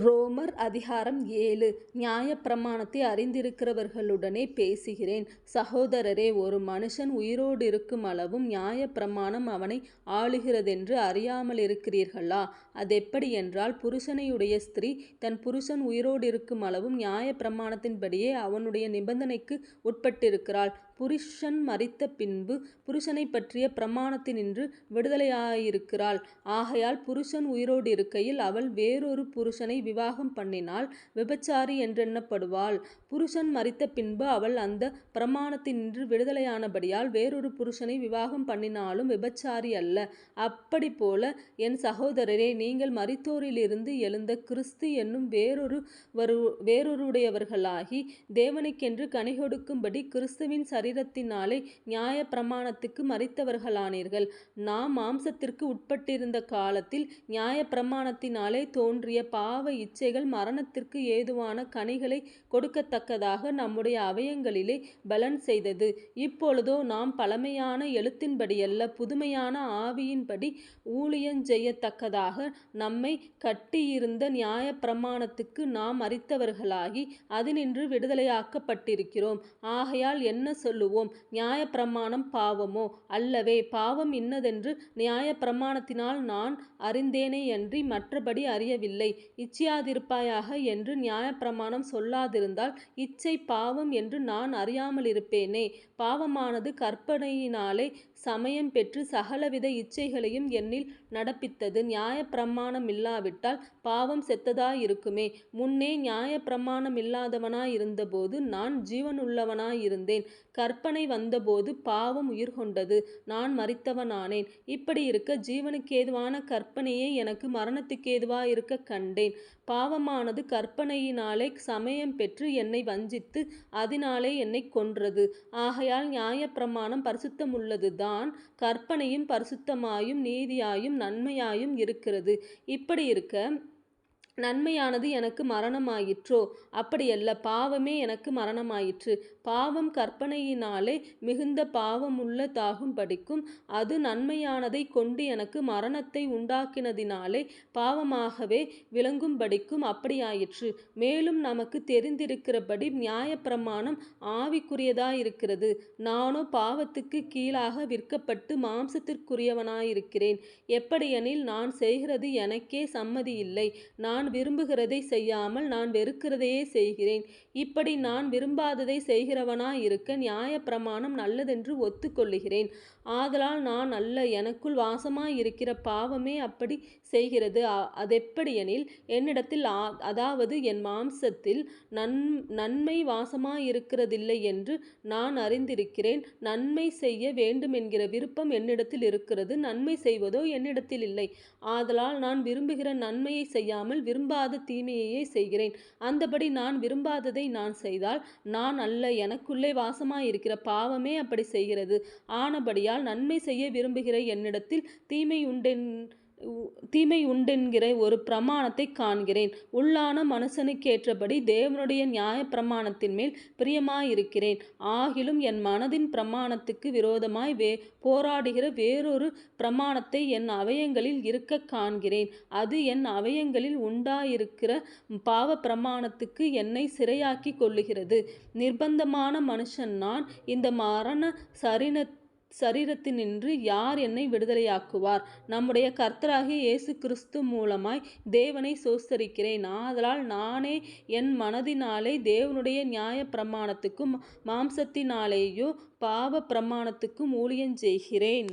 ரோமர் அதிகாரம் ஏழு நியாயப்பிரமாணத்தை அறிந்திருக்கிறவர்களுடனே பேசுகிறேன். சகோதரரே ஒரு மனுஷன் உயிரோடு இருக்கும் அளவும் நியாயப்பிரமாணம் அவனை ஆளுகிறதென்று அறியாமலிருக்கிறீர்களா? அதெப்படியென்றால் புருஷனையுடைய ஸ்திரீ தன் புருஷன் உயிரோடு இருக்கும் அளவும் நியாயப்பிரமாணத்தின்படியே அவனுடைய நிபந்தனைக்கு உட்பட்டிருக்கிறாள். புருஷன் மரித்த பின்பு புருஷனைப்பற்றிய பிரமாணத்தினின்று விடுதலையாயிருக்கிறாள். ஆகையால் புருஷன் உயிரோடிருக்கையில் அவள் வேறொரு புருஷனை விவாகம் பண்ணினால் விபச்சாரி என்றெண்ணப்படுவாள். புருஷன் மரித்த பின்பு அவள் அந்த பிரமாணத்தினின்று விடுதலையானபடியால் வேறொரு புருஷனை விவாகம் பண்ணினாலும் விபச்சாரி அல்ல. அப்படிப்போல என் சகோதரரே நீங்கள் மரித்தோரிலிருந்து எழுந்த கிறிஸ்து என்னும் வேறொரு வரு வேறொருடையவர்களாகி தேவனுக்கென்று கனிகொடுக்கும்படி கிறிஸ்துவின் சரீரத்தினாலே நியாயப்பிரமாணத்துக்கு மரித்தவர்களானீர்கள். நாம் மாம்சத்திற்கு உட்பட்டிருந்த காலத்தில் நியாய பிரமாணத்தினாலே தோன்றிய பாவ இச்சைகள் மரணத்திற்கு ஏதுவான கனிகளை கொடுக்கத்தக்கதாக நம்முடைய அவயங்களிலே பலன் செய்தது. இப்பொழுதோ நாம் பழமையான எழுத்தின்படியல்ல புதுமையான ஆவியின்படி ஊழியஞ்செய்யத்தக்கதாக நம்மை கட்டியிருந்த நியாய பிரமாணத்துக்கு நாம் அறித்தவர்களாகி அதினின்று விடுதலையாக்கப்பட்டிருக்கிறோம். ஆகையால் என்ன சொல்லுவோம்? நியாயப்பிரமாணம் பாவமோ? அல்லவே. பாவம் இன்னதென்று நியாயப்பிரமாணத்தினால் நான் அறிந்தேனேயன்றி மற்றபடி அறியவில்லை. இச்சியாதிருப்பாயாக என்று நியாயப்பிரமாணம் சொல்லாதிருந்தால் இச்சை பாவம் என்று நான் அறியாமலிருப்பேனே. பாவமானது கற்பனையினாலே சமயம் பெற்று சகலவித இச்சைகளையும் என்னில் நடப்பித்தது. நியாயப்பிரமாணமில்லாவிட்டால் பாவம் செத்ததாயிருக்குமே. முன்னே நியாயப்பிரமாணமில்லாதவனாயிருந்தபோது நான் ஜீவனுள்ளவனாயிருந்தேன். கற்பனை வந்தபோது பாவம் உயிர் கொண்டது நான் மறித்தவனானேன் இப்படி இருக்க ஜீவனுக்கேதுவான கற்பனையே எனக்கு மரணத்துக்கேதுவாயிருக்க கண்டேன். பாவமானது கற்பனையினாலே சமயம் பெற்று என்னை வஞ்சித்து அதனாலே என்னை கொன்றது. ஆகையால் நியாயப்பிரமாணம் பரிசுத்தமுள்ளதுதான் கற்பனையும் பரிசுத்தமாயும் நீதியாயும் நன்மையாயும் இருக்கிறது. இப்படியிருக்க நன்மையானது எனக்கு மரணமாயிற்றோ? அப்படியல்ல பாவமே எனக்கு மரணமாயிற்று. பாவம் கற்பனையினாலே மிகுந்த பாவமுள்ளதாகும்படிக்கும் அது நன்மையானதைக் கொண்டு எனக்கு மரணத்தை உண்டாக்கினதினாலே பாவமாகவே விளங்கும்படிக்கும் அப்படியாயிற்று. மேலும் நமக்கு தெரிந்திருக்கிறபடி நியாயப்பிரமாணம் ஆவிக்குரியதாயிருக்கிறது. நானோ பாவத்துக்கு கீழாக விற்கப்பட்டு மாம்சத்திற்குரியவனாயிருக்கிறேன். எப்படியெனில் நான் செய்கிறது எனக்கே சம்மதியில்லை. நான் விரும்புகிறதை செய்யாமல் நான் வெறுக்கிறதையே செய்கிறேன். இப்படி நான் விரும்பாததைச் செய்கிறவனாயிருக்க நியாயப்பிரமாணம் நல்லதென்று ஒத்துக்கொள்ளுகிறேன் ஆதலால் நான் அல்ல எனக்குள் வாசமாயிருக்கிற பாவமே அப்படி செய்கிறது. அதெப்படியெனில் என்னிடத்தில் அதாவது என் மாம்சத்தில் நன் நன்மை வாசமாயிருக்கிறதில்லையென்று நான் அறிந்திருக்கிறேன். நன்மை செய்ய வேண்டுமென்கிற விருப்பம் என்னிடத்தில் இருக்கிறது நன்மை செய்வதோ என்னிடத்தில் இல்லை ஆதலால் நான் விரும்புகிற நன்மையை செய்யாமல் விரும்பாத தீமையையே செய்கிறேன். அந்தபடி நான் விரும்பாததை நான் செய்தால் நான் அல்ல எனக்குள்ளே வாசமாயிருக்கிற பாவமே அப்படி செய்கிறது. ஆனபடியால் நன்மை செய்ய விரும்புகிற என்னிடத்தில் தீமை உண்டென் தீமை உண்டென்கிற ஒரு பிரமாணத்தை காண்கிறேன். உள்ளான மனுஷனுக்கேற்றபடி தேவனுடைய நியாய பிரமாணத்தின் மேல் பிரியமாயிருக்கிறேன். ஆகிலும் என் மனதின் பிரமாணத்துக்கு விரோதமாய் வே போராடுகிற வேறொரு பிரமாணத்தை என் அவயங்களில் இருக்க காண்கிறேன். அது என் அவயங்களில் உண்டாயிருக்கிற பாவ பிரமாணத்துக்கு என்னை சிறையாக்கிக் கொள்ளுகிறது. நிர்பந்தமான மனுஷன் நான். இந்த மரண சரீரத்தினின்று யார் என்னை விடுதலையாக்குவார்? நம்முடைய கர்த்தராகிய இயேசு கிறிஸ்து மூலமாய் தேவனை சோஸ்தரிக்கிறேன் ஆதலால் நானே என் மனதினாலே தேவனுடைய நியாயப்பிரமாணத்துக்கும் மாம்சத்தினாலேயோ பாவ பிரமாணத்துக்கும் ஊழியஞ்செய்கிறேன்.